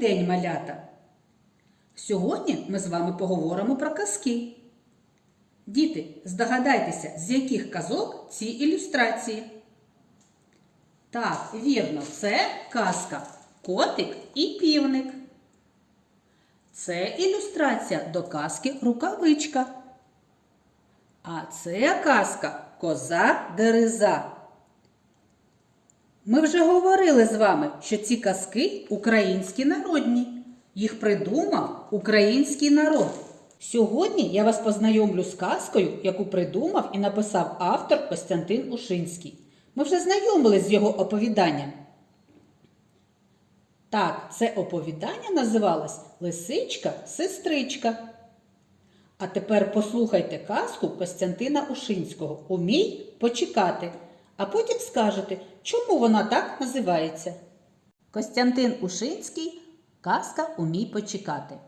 день, малята! Сьогодні ми з вами поговоримо про казки. Діти, здогадайтеся, з яких казок ці ілюстрації? Так, вірно, це казка Котик і півник. Це ілюстрація до казки Рукавичка. А це казка Коза Дереза. Ми вже говорили з вами, що ці казки українські народні. Їх придумав український народ. Сьогодні я вас познайомлю з казкою, яку придумав і написав автор Костянтин Ушинський. Ми вже знайомились з його оповіданням. Так, це оповідання називалось Лисичка, сестричка. А тепер послухайте казку Костянтина Ушинського Умій почекати, а потім скажете, чому вона так називається. Костянтин Ушинський Казка Умій почекати.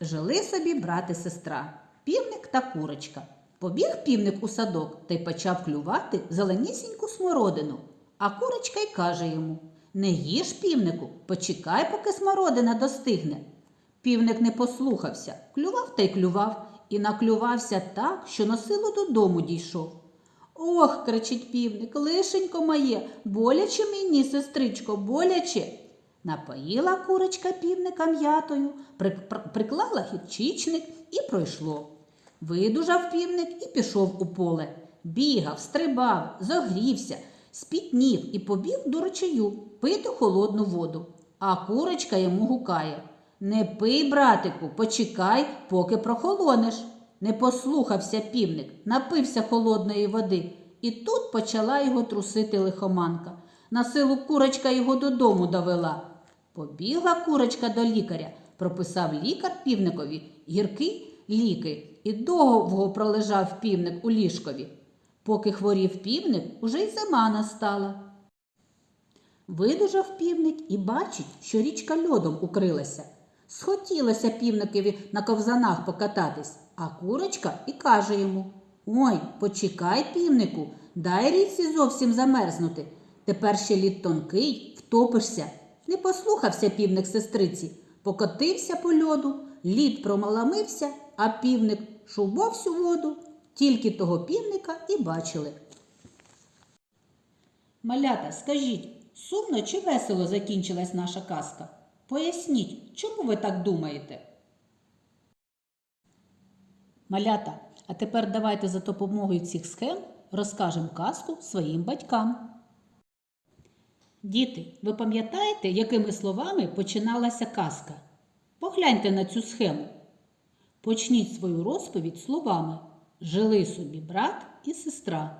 Жили собі брат і сестра, півник та курочка. Побіг півник у садок та й почав клювати зеленісіньку смородину. А курочка й каже йому Не їж півнику, почекай, поки смородина достигне. Півник не послухався, клював та й клював, і наклювався так, що на силу додому дійшов. Ох, кричить півник, лишенько моє, боляче мені, сестричко, боляче. Напоїла курочка півника м'ятою, при- пр- приклала гірчичник і пройшло. Видужав півник і пішов у поле. Бігав, стрибав, зогрівся, спітнів і побіг до ручаю пити холодну воду. А курочка йому гукає Не пий, братику, почекай, поки прохолонеш. Не послухався півник, напився холодної води, і тут почала його трусити лихоманка. На силу курочка його додому довела. Побігла курочка до лікаря, прописав лікар півникові гіркі ліки, і довго пролежав півник у ліжкові. Поки хворів півник, уже й зима настала. Видужав півник і бачить, що річка льодом укрилася. Схотілося півникові на ковзанах покататись, а курочка і каже йому Ой, почекай, півнику, дай річці зовсім замерзнути. Тепер ще лід тонкий, втопишся. Не послухався півник сестриці, покотився по льоду, лід промаламився, а півник шубав всю воду. Тільки того півника і бачили. Малята, скажіть, сумно чи весело закінчилась наша казка? Поясніть, чому ви так думаєте? Малята, а тепер давайте за допомогою цих схем розкажемо казку своїм батькам. Діти, ви пам'ятаєте, якими словами починалася казка? Погляньте на цю схему. Почніть свою розповідь словами Жили собі брат і сестра.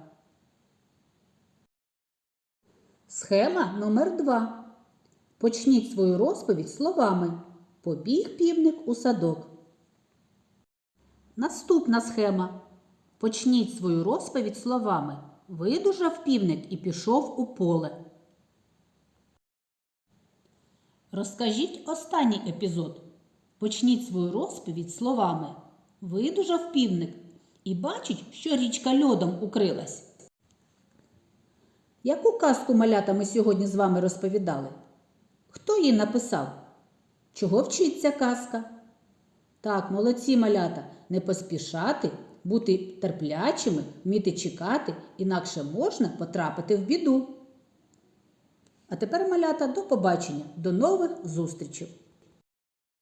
Схема номер 2 Почніть свою розповідь словами Побіг півник у садок. Наступна схема. Почніть свою розповідь словами Видужав півник і пішов у поле. Розкажіть останній епізод. Почніть свою розповідь словами Видужав півник і бачить, що річка льодом укрилась. Яку казку малята ми сьогодні з вами розповідали? Її написав? Чого вчиться казка? Так, молодці малята, не поспішати, бути терплячими, вміти чекати, інакше можна потрапити в біду. А тепер, малята, до побачення, до нових зустрічей!